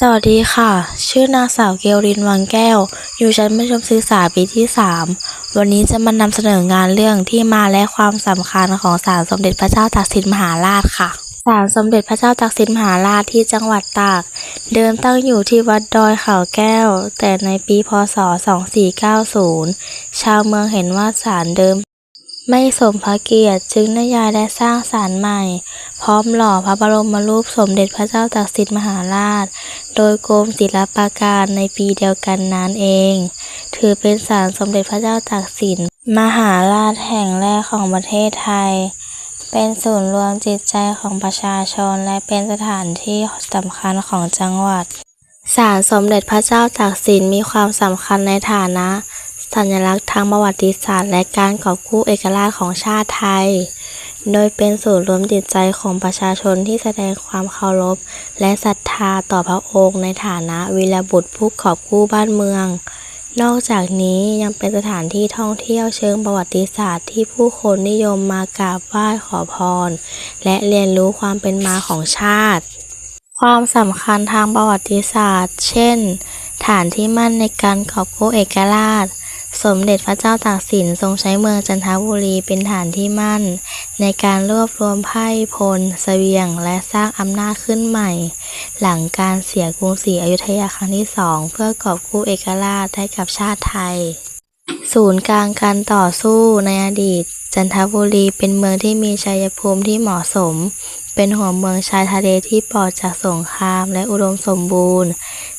สวัสดีค่ะ ชื่อนางสาวเกลรินวังแก้ว อยู่ชั้นมัธยมศึกษาปีที่ 3 วันนี้จะมานำเสนองานเรื่องที่มาและความสำคัญของศาลสมเด็จพระเจ้าตากสินมหาราชค่ะ ศาลสมเด็จพระเจ้าตากสินมหาราชที่จังหวัดตาก เดิมตั้งอยู่ที่วัดดอยเขาแก้ว แต่ในปีพศ 2490 ชาวเมืองเห็นว่าศาลเดิม ไม่สมพระเกียรติจึงได้ย้ายและสร้างศาลใหม่ พร้อมหล่อพระบรมรูปสมเด็จพระเจ้าตากสินมหาราช โดยกรมศิลปากรในปีเดียวกันนั้นเอง ถือเป็นศาลสมเด็จพระเจ้าตากสินมหาราชแห่งแรกของประเทศไทย เป็นศูนย์รวมจิตใจของประชาชนและเป็นสถานที่สำคัญของจังหวัด ศาลสมเด็จพระเจ้าตากสินมีความสำคัญในฐานะ สัญลักษณ์ทางประวัติศาสตร์ และการกอบกู้เอกราชของชาติไทย โดยเป็นศูนย์รวมจิตใจของประชาชนที่แสดงความเคารพ และศรัทธาต่อพระองค์ในฐานะวีรบุตรผู้กอบกู้บ้านเมือง นอกจากนี้ยังเป็นสถานที่ท่องเที่ยวเชิงประวัติศาสตร์ที่ผู้คนนิยมมากราบไหว้ขอพร และเรียนรู้ความเป็นมาของชาติ ความสำคัญทางประวัติศาสตร์ เช่น ฐานที่มั่นในการกอบกู้เอกราชสมเด็จพระเจ้าตากสินทรงใช้เมืองจันทบุรีเป็นฐานที่มั่น ในการรวบรวมไพ่พลเสบียง และสร้างอำนาจขึ้นใหม่ หลังการเสียกรุงศรีอยุธยาครั้งที่สองเพื่อกอบกู้เอกราชให้กับชาติไทย ศูนย์กลางการต่อสู้ในอดีต จันทบุรีเป็นเมืองที่มีชัยภูมิที่เหมาะสม เป็นหัวเมืองชายทะเลที่ปลอดจากสงครามและอุดมสมบูรณ์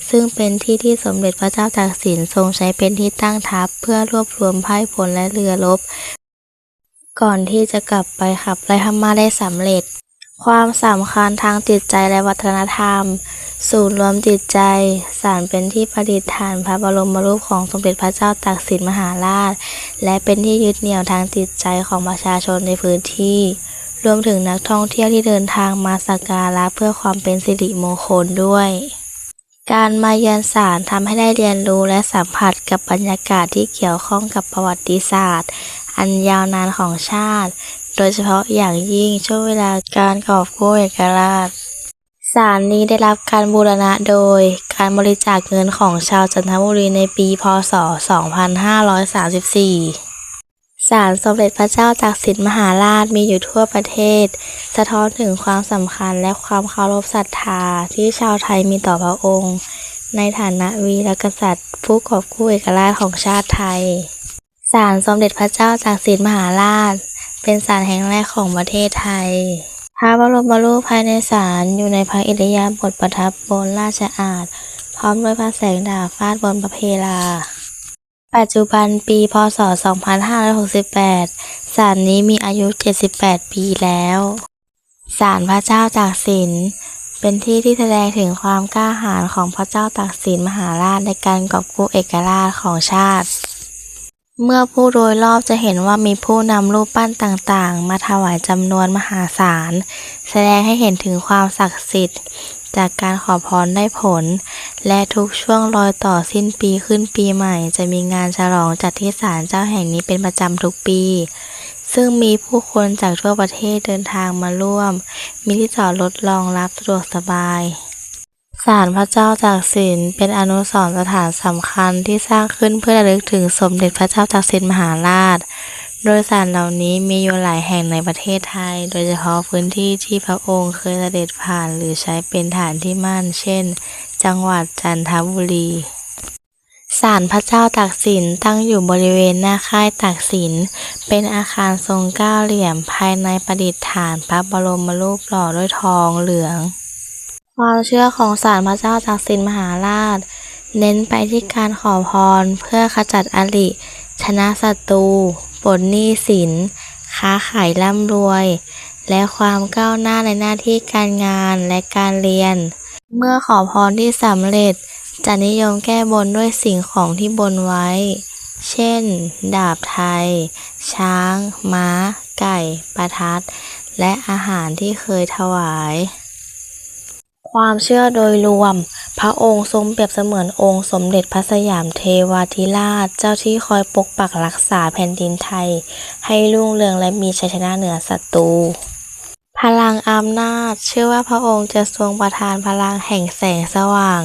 ซึ่งเป็นที่ที่สมเด็จพระเจ้าตากสินทรงใช้เป็นที่ตั้งทัพเพื่อรวบรวมไพ่พลและเรือรบ ก่อนที่จะกลับไปขับไล่พม่าได้สำเร็จ ความสำคัญทางจิตใจและวัฒนธรรม ศูนย์รวมจิตใจศาลเป็นที่ประดิษฐานพระบรมรูปของสมเด็จพระเจ้าตากสินมหาราช และเป็นที่ยึดเหนี่ยวทางจิตใจของประชาชนในพื้นที่ รวมถึงนักท่องเที่ยวที่เดินทางมาสักการะเพื่อความเป็นสิริมงคลด้วยการมาเยือนศาลทำให้ได้เรียนรู้และสัมผัสกับบรรยากาศที่เกี่ยวข้องกับประวัติศาสตร์ อันยาวนานของชาติ โดยเฉพาะอย่างยิ่งช่วงเวลาการกอบกู้เอกราชศาลนี้ได้รับการบูรณะโดยการบริจาคเงินของชาวจันทบุรีในปี พ.ศ.2534 ศาลสมเด็จพระเจ้าตากสินมหาราชมีอยู่ทั่วประเทศ สะท้อนถึงความสำคัญและความเคารพศรัทธาที่ชาวไทยมีต่อพระองค์ ในฐานะวีรกษัตริย์ ผู้กอบกู้เอกราชของชาติไทยาลสมเด็จพระเจ้าตากสินมหาราช เป็นศาลแห่งแรกของประเทศไทย พระบรมรูปภายในศาลอยู่ในพระอิริยาบถประทับบนราชอาณพร้อมด้วยพระแสงดาบฟาดบนพระเพลา ปัจจุบันปีพ.ศ.2568 ศาลนี้มีอายุ 78 ปีแล้วศาลพระเจ้าตากสิน เป็นที่ที่แสดงถึงความกล้าหาญของพระเจ้าตากสินมหาราชในการกอบกู้เอกราชของชาติ เมื่อผู้โดยรอบจะเห็นว่ามีผู้นำรูปปั้นต่างๆ มาถวายจำนวนมหาศาล แสดงให้เห็นถึงความศักดิ์สิทธิ์ จากการขอพรได้ผล และทุกช่วงรอยต่อสิ้นปีขึ้นปีใหม่ จะมีงานฉลองจัดที่ศาลเจ้าแห่งนี้เป็นประจำทุกปี ซึ่งมีผู้คนจากทั่วประเทศเดินทางมาร่วม มีที่จอดรถรองรับสะดวกสบาย ศาลพระเจ้าตากสินเป็นอนุสรณ์สถานสำคัญที่สร้างขึ้นเพื่อระลึกถึงสมเด็จพระเจ้าตากสินมหาราช โดยศาลเหล่านี้มีอยู่หลายแห่งในประเทศไทย โดยเฉพาะพื้นที่ที่พระองค์เคยเสด็จผ่านหรือใช้เป็นฐานที่มั่น เช่น จังหวัดจันทบุรีศาลพระเจ้าตากสินตั้งอยู่บริเวณหน้าค่ายตากสิน เป็นอาคารทรงเก้าเหลี่ยมภายในประดิษฐานพระบรมรูปหล่อด้วยทองเหลือง ความเชื่อของศาลพระเจ้าตากสินมหาราช เน้นไปที่การขอพรเพื่อขจัดอริ ชนะศัตรูปลดหนี้สิน ค้าขายร่ำรวย และความก้าวหน้าในหน้าที่การงานและการเรียน เมื่อขอพรที่สำเร็จ จะนิยมแก้บนด้วยสิ่งของที่บนไว้ เช่น ดาบไทย ช้าง ม้า ไก่ ประทัด และอาหารที่เคยถวาย ความเชื่อโดยรวม พระองค์ทรงเปรียบเสมือนองค์สมเด็จพระสยามเทวาธิราช เจ้าที่คอยปกปักรักษาแผ่นดินไทย ให้รุ่งเรืองและมีชัยชนะเหนือศัตรูพลังอำนาจ เชื่อว่าพระองค์จะทรงประทานพลังแห่งแสงสว่าง